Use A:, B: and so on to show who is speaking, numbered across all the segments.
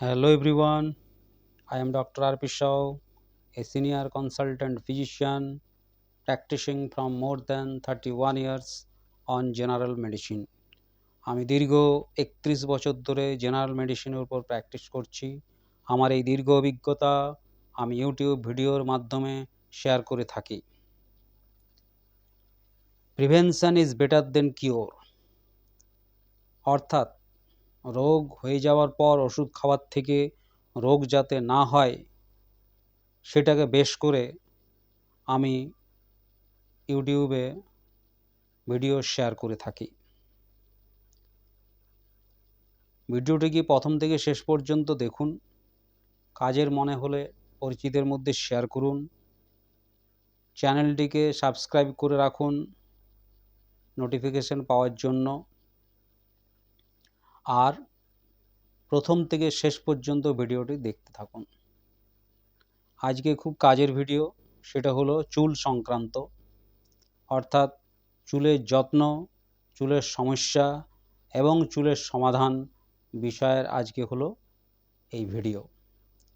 A: Hello everyone, I am Dr. R.P. Shaw, a senior consultant physician practicing from more than 31 years on general medicine. আমি দীর্ঘ একত্রিশ বছর ধরে general মেডিসিনের উপর প্র্যাকটিস করছি আমার এই দীর্ঘ অভিজ্ঞতা আমি ইউটিউব ভিডিওর মাধ্যমে শেয়ার করে থাকি prevention is better than cure অর্থাৎ রোগ হয়ে যাওয়ার পর ওষুধ খাওয়ার থেকে রোগ যাতে না হয়, সেটাকে বেশ করে আমি ইউটিউবে ভিডিও শেয়ার করে থাকি। ভিডিওটি কি প্রথম থেকে শেষ পর্যন্ত দেখুন, কাজের মনে হলে পরিচিতের মধ্যে শেয়ার করুন, চ্যানেলটিকে সাবস্ক্রাইব করে রাখুন, নোটিফিকেশন পাওয়ার জন্য। আর প্রথম থেকে শেষ পর্যন্ত ভিডিওটি দেখতে থাকুন। আজকে খুব কাজের ভিডিও, সেটা হলো চুল সংক্রান্ত। অর্থাৎ চুলের যত্ন, চুলের সমস্যা এবং চুলের সমাধান বিষয়ের আজকে হলো এই ভিডিও।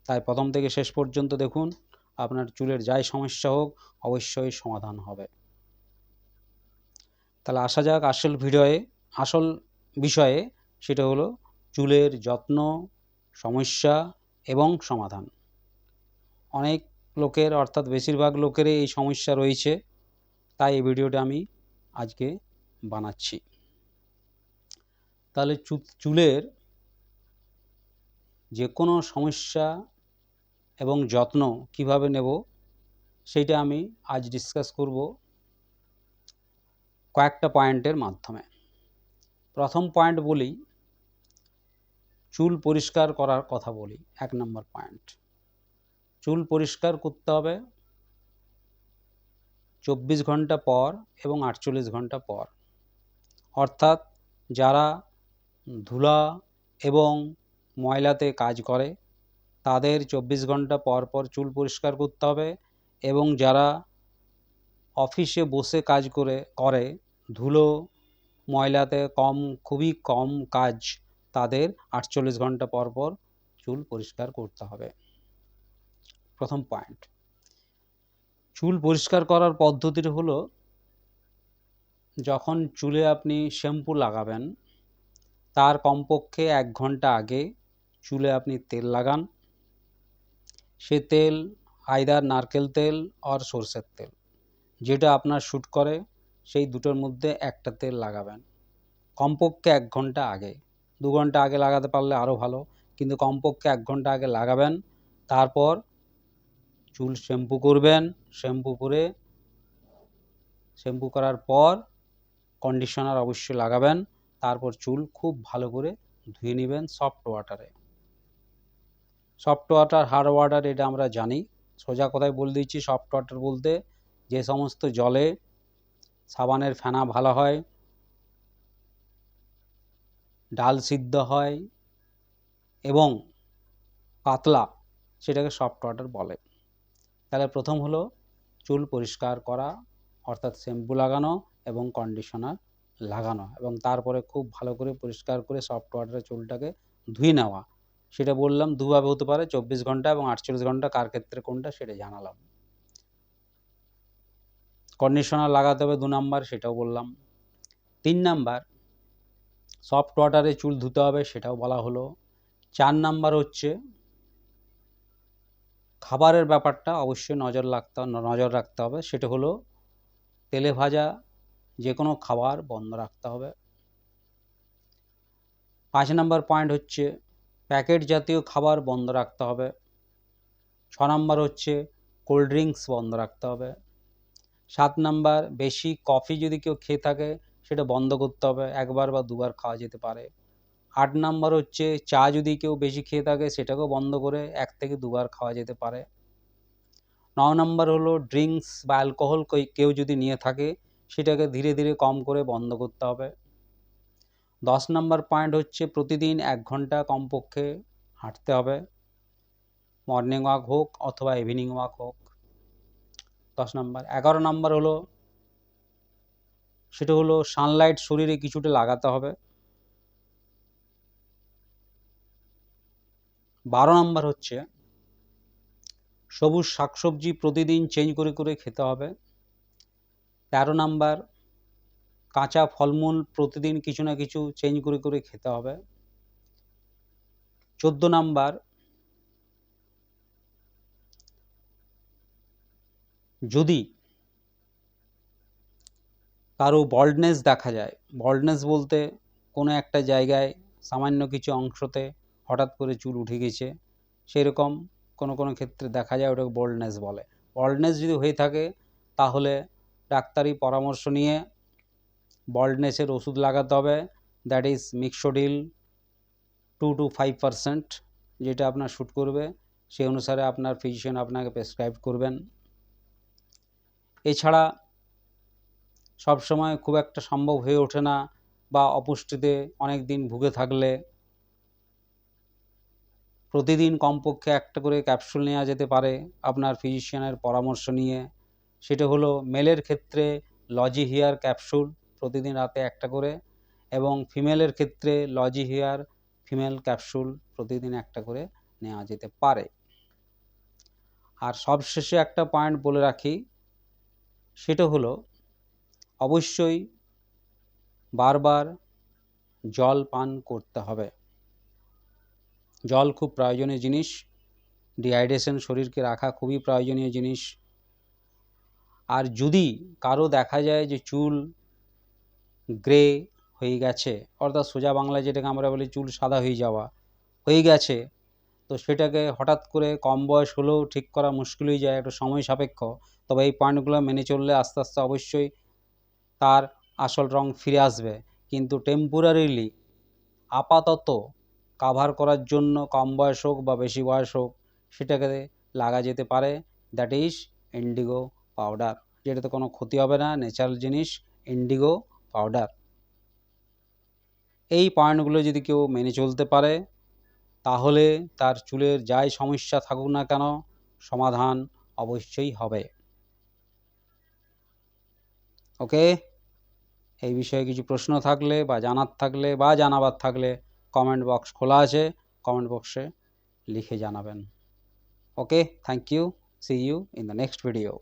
A: তাই প্রথম থেকে শেষ পর্যন্ত দেখুন, আপনার চুলের যাই সমস্যা হোক, অবশ্যই সমাধান হবে। তাহলে আসা যাক আসল ভিডিওয়ে, আসল বিষয়ে সেটা হলো চুলের যত্ন, সমস্যা এবং সমাধান। অনেক লোকের, অর্থাৎ বেশিরভাগ লোকেরই এই সমস্যা রয়েছে। তাই এই ভিডিওটা আমি আজকে বানাচ্ছি। তাহলে চুলের যে কোনো সমস্যা এবং যত্ন কীভাবে নেব, সেইটা আমি আজ ডিসকাস করব কয়েকটা পয়েন্টের মাধ্যমে। প্রথম পয়েন্ট বলি চুল পরিষ্কার করার কথা বলি, এক নম্বর পয়েন্ট চুল পরিষ্কার করতে হবে চব্বিশ ঘণ্টা পর এবং আটচল্লিশ ঘণ্টা পর। অর্থাৎ যারা ধুলা এবং ময়লাতে কাজ করে, তাদের চব্বিশ ঘণ্টা পর পর চুল পরিষ্কার করতে হবে এবং যারা অফিসে বসে কাজ করে করে, ধুলো, ময়লাতে কম, খুবই কম কাজ তাদের আটচল্লিশ ঘণ্টা পর পর চুল পরিষ্কার করতে হবে। প্রথম পয়েন্ট চুল পরিষ্কার করার পদ্ধতিটা হলো, যখন চুলে আপনি শ্যাম্পু লাগাবেন, তার কমপক্ষে এক ঘণ্টা আগে চুলে আপনি তেল লাগান। সে তেল আইদার নারকেল তেল আর সর্ষের তেল, যেটা আপনার শ্যুট করে, সেই দুটোর মধ্যে একটা তেল লাগাবেন। কমপক্ষে এক ঘণ্টা আগে। দু ঘণ্টা আগে লাগাতে পারলে আরও ভালো। কিন্তু কমপক্ষে এক ঘণ্টা আগে লাগাবেন, তারপর চুল শ্যাম্পু করবেন, শ্যাম্পু করে, শ্যাম্পু করার পর কন্ডিশনার অবশ্যই লাগাবেন, তারপর চুল খুব ভালো করে ধুয়ে নেবেন সফট ওয়াটারে সফট ওয়াটার হার্ড ওয়াটার এটা আমরা জানি। সোজা কথায় বলে দিচ্ছি সফট ওয়াটার বলতে যে সমস্ত জলে সাবানের ফেনা ভালো হয় ডাল সিদ্ধ হয় এবং পাতলা, সেটাকে সফট ওয়াটার বলে। তাহলে প্রথম হলো চুল পরিষ্কার করা, অর্থাৎ শ্যাম্পু লাগানো এবং কন্ডিশনার লাগানো এবং তারপরে খুব ভালো করে পরিষ্কার করে সফট ওয়াটারে চুলটাকে ধুয়ে নেওয়া। সেটা বললাম দুভাবে হতে পারে, চব্বিশ ঘণ্টা এবং আটচল্লিশ ঘণ্টা, কার ক্ষেত্রে কোনটা সেটা জানালাম। কন্ডিশনার লাগাতে হবে দু নাম্বার, সেটাও বললাম। তিন নাম্বার সফট ওয়াটারে চুল ধুতে হবে, সেটাও বলা হলো। চার নাম্বার হচ্ছে, খাবারের ব্যাপারটা অবশ্যই নজর রাখতে নজর রাখতে হবে। সেটা হলো, তেলে ভাজা যে কোনো খাবার বন্ধ রাখতে হবে। পাঁচ নাম্বার পয়েন্ট হচ্ছে প্যাকেট জাতীয় খাবার বন্ধ রাখতে হবে। ছ নাম্বার হচ্ছে কোল্ড ড্রিঙ্কস বন্ধ রাখতে হবে। সাত নাম্বার, বেশি কফি যদি কেউ খেয়ে থাকে সেটা বন্ধ করতে হবে, একবার বা দুবার খাওয়া যেতে পারে। আট নাম্বার হচ্ছে, চা যদি কেউ বেশি খেয়ে থাকে, সেটাকেও বন্ধ করে এক থেকে দুবার খাওয়া যেতে পারে। ন নম্বর হলো, ড্রিঙ্কস বা অ্যালকোহল কেউ যদি নিয়ে থাকে, সেটাকে ধীরে ধীরে কম করে বন্ধ করতে হবে। দশ নম্বর পয়েন্ট হচ্ছে, প্রতিদিন এক ঘণ্টা কমপক্ষে হাঁটতে হবে। মর্নিং ওয়াক হোক অথবা ইভিনিং ওয়াক হোক। দশ নম্বর। এগারো নম্বর হলো সেটা হলো সানলাইট শরীরে কিছুটা লাগাতে হবে। বারো নাম্বার হচ্ছে, সবুজ শাকসবজি প্রতিদিন চেঞ্জ করে করে খেতে হবে। তেরো নাম্বার, কাঁচা ফলমূল প্রতিদিন কিছু না কিছু চেঞ্জ করে করে খেতে হবে। চোদ্দ নাম্বার, যদি কারও বল্ডনেস দেখা যায়। বল্ডনেস বলতে কোনো একটা জায়গায় সামান্য কিছু অংশতে হঠাৎ করে চুল উঠে গেছে, সেরকম কোনো কোনো ক্ষেত্রে দেখা যায় ওটাকে বল্ডনেস বলে। বল্ডনেস যদি হয়ে থাকে, তাহলে ডাক্তারি পরামর্শ নিয়ে বল্ডনেসের ওষুধ লাগাতে হবে। That is minoxidil two to five percent যেটা আপনার শ্যুট করবে, সেই অনুসারে আপনার ফিজিশিয়ান আপনাকে প্রেসক্রাইব করবেন। এছাড়া সবসময় খুব একটা সম্ভব হয়ে ওঠে না বা অপুষ্টিতে অনেক দিন ভুগে থাকলে। প্রতিদিন কমপক্ষে একটা করে ক্যাপসুল নেওয়া যেতে পারে আপনার ফিজিশিয়ানের পরামর্শ নিয়ে। সেটা হলো মেলের ক্ষেত্রে লজি হেয়ার ক্যাপসুল প্রতিদিন রাতে একটা করে এবং ফিমেলের ক্ষেত্রে লজি হেয়ার ফিমেল ক্যাপসুল প্রতিদিন একটা করে নেওয়া যেতে পারে। আর সবশেষে একটা পয়েন্ট বলে রাখি, সেটা হলো অবশ্যই বারবার জল পান করতে হবে। জল খুব প্রয়োজনীয় জিনিস। ডিহাইড্রেশন শরীরকে রাখা খুবই প্রয়োজনীয় জিনিস। আর যদি কারও দেখা যায় যে চুল গ্রে হয়ে গেছে, অর্থাৎ সোজা বাংলায় যেটাকে আমরা বলি চুল সাদা হয়ে যাওয়া হয়ে গেছে, তো সেটাকে হঠাৎ করে কম বয়স হলেও ঠিক করা মুশকিল হয়ে যায়, একটু সময় সাপেক্ষ। তবে এই পয়েন্টগুলো মেনে চললে আস্তে আস্তে অবশ্যই তার আসল রং ফিরে আসবে। কিন্তু টেম্পোরারিলি আপাতত কাভার করার জন্য কম বয়স হোক বা বেশি বয়স হোক, সেটাকে লাগা যেতে পারে। দ্যাট ইজ ইন্ডিগো পাউডার যেটাতে কোনো ক্ষতি হবে না। ন্যাচারাল জিনিস ইন্ডিগো পাউডার এই পয়েন্টগুলো যদি কেউ মেনে চলতে পারে, তাহলে তার চুলের যাই সমস্যা থাকুক না কেন, সমাধান অবশ্যই হবে। ওকে এই বিষয়ে কিছু প্রশ্ন থাকলে বা জানার থাকলে বা জানাবার থাকলে কমেন্ট বক্স খোলা আছে কমেন্ট বক্সে লিখে জানাবেন। Okay thank you see you in the next video